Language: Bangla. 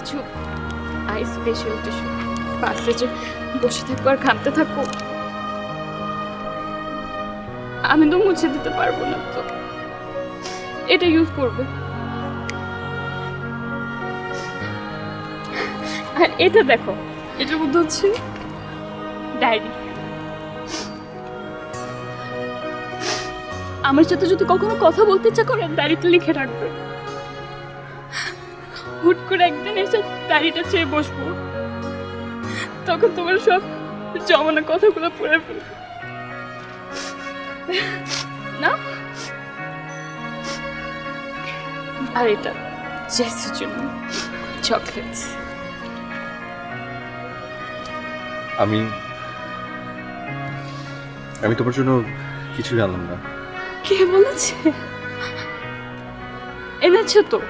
কিছু আইস ফেশিয়াল টিস্যু বাসে যে বসে থাকব আর ঘামতে থাকব, আমি তো মুছে দিতে পারব না তো। এটা ইউজ করবে। আর এটা দেখো এটার মধ্যে হচ্ছে ডায়েরি। আমার সাথে যদি কখনো কথা বলতে ইচ্ছা করে ডায়েরিতে লিখে রাখবে। হুট করে একদিন ডায়েরিটা চেয়ে বসবো। তখন তোমার সব জমানো কথাগুলো পড়ে ফেলবে। না? আর এটা জেসির জন্য চকলেটস আমি আমি তোমার জন্য কিছু জানলাম না। কে বলেছে? এনেছো তো?